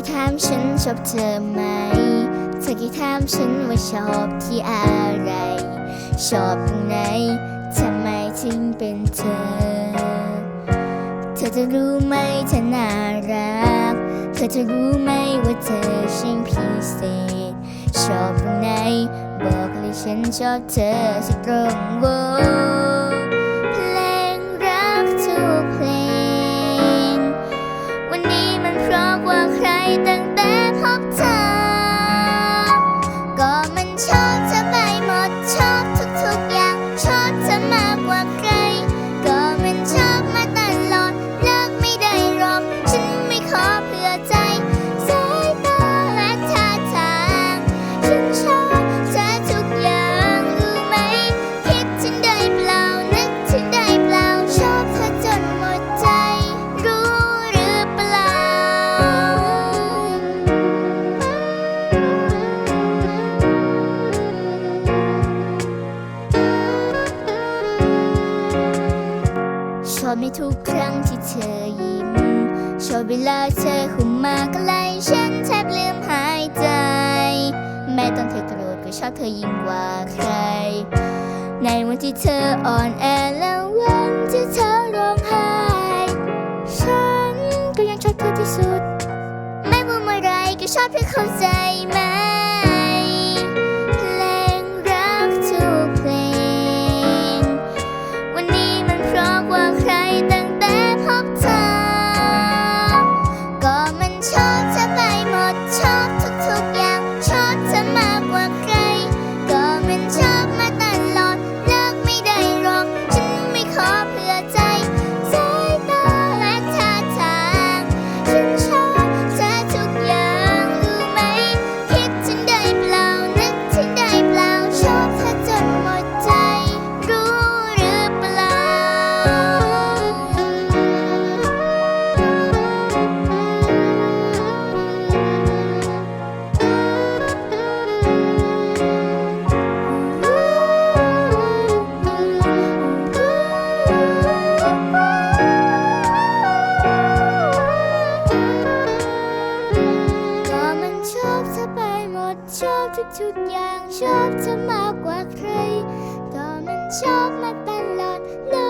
กี่ถามฉันชอบเธอไหมเธอกี่ถามฉันว่าชอบที่อะไร ชอบตรงไหนทำไมถึงเป็นเธอ เธอจะรู้ไหมเธอน่ารัก เธอจะรู้ไหมว่าเธอช่างพิเศษ ชอบตรงไหน บอกเลยฉันชอบเธอสักตรงว ในทุกครั้งที่เธอยิ้ม ชอบเวลาเธอเข้ามาใกล้ฉันแทบลืมหายใจ แม้ตอนเธอโกรธก็ชอบเธอยิ่งกว่าใคร ในวันที่เธออ่อนแอและวันที่เธอร้องไห้ ฉันก็ยังชอบเธอที่สุด ไม่ว่าเมื่อไรก็ชอบเธอเข้าใจไหมเชอบทุกทุกอย่างชอบเธอมากกว่าใคร ก็มันชอบมาตลอดเลย